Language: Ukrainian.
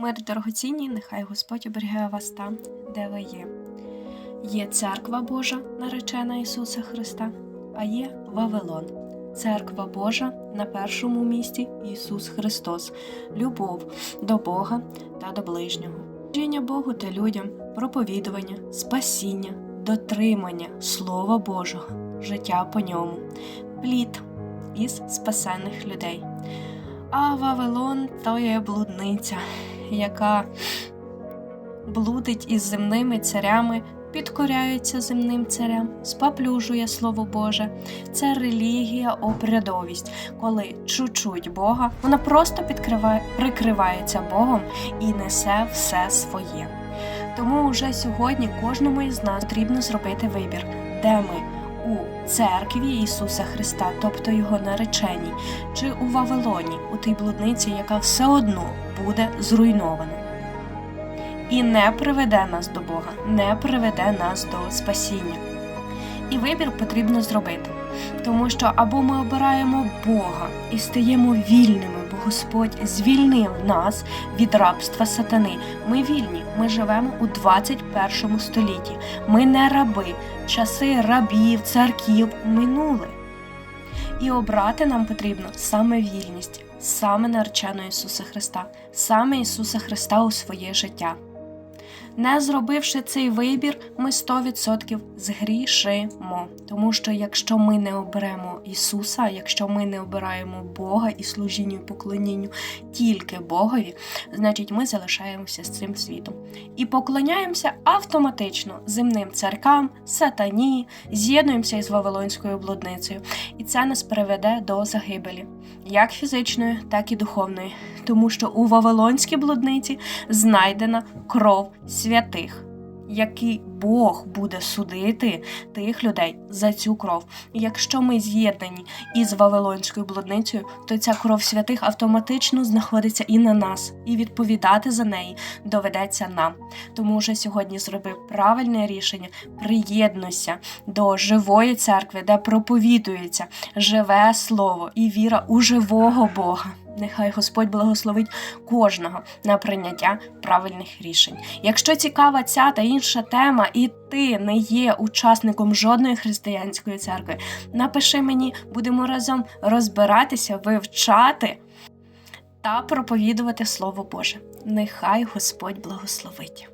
Мир дорогоцінні, нехай Господь оберігає вас там, де ви є. Є церква Божа, наречена Ісуса Христа, а є Вавилон. Церква Божа на першому місці Ісус Христос, любов до Бога та до ближнього, служіння Богу та людям, проповідування, спасіння, дотримання Слова Божого, життя по ньому, плід із спасених людей. А Вавилон то є блудниця, яка блудить із земними царями, підкоряється земним царям, споплюжує Слово Боже. Це релігія, обрядовість, коли чуть-чуть Бога, вона просто підкриває, прикривається Богом і несе все своє. Тому вже сьогодні кожному із нас потрібно зробити вибір, де ми у церкві Ісуса Христа, тобто Його нареченій, чи у Вавилоні, у тій блудниці, яка все одно буде зруйнована. І не приведе нас до Бога, не приведе нас до спасіння. І вибір потрібно зробити, тому що або ми обираємо Бога і стаємо вільними, Господь звільнив нас від рабства сатани. Ми вільні, ми живемо у 21 столітті. Ми не раби, часи рабів, царків минули. І обрати нам потрібно саме вільність, саме наречену Ісуса Христа, саме Ісуса Христа у своє життя. Не зробивши цей вибір, ми 100% згрішимо. Тому що якщо ми не оберемо Ісуса, якщо ми не обираємо Бога і служінню і поклонінню тільки Богові, значить ми залишаємося з цим світом. І поклоняємося автоматично земним царкам, сатані, з'єднуємося із Вавилонською блудницею, і це нас приведе до загибелі, як фізичної, так і духовної, тому що у Вавилонській блудниці знайдена кров святих, які Бог буде судити тих людей за цю кров. Якщо ми з'єднані із Вавилонською блудницею, то ця кров святих автоматично знаходиться і на нас, і відповідати за неї доведеться нам. Тому вже сьогодні зробив правильне рішення, приєднуйся до живої церкви, де проповідується живе слово і віра у живого Бога. Нехай Господь благословить кожного на прийняття правильних рішень. Якщо цікава ця та інша тема, і ти не є учасником жодної християнської церкви, напиши мені, будемо разом розбиратися, вивчати та проповідувати Слово Боже. Нехай Господь благословить.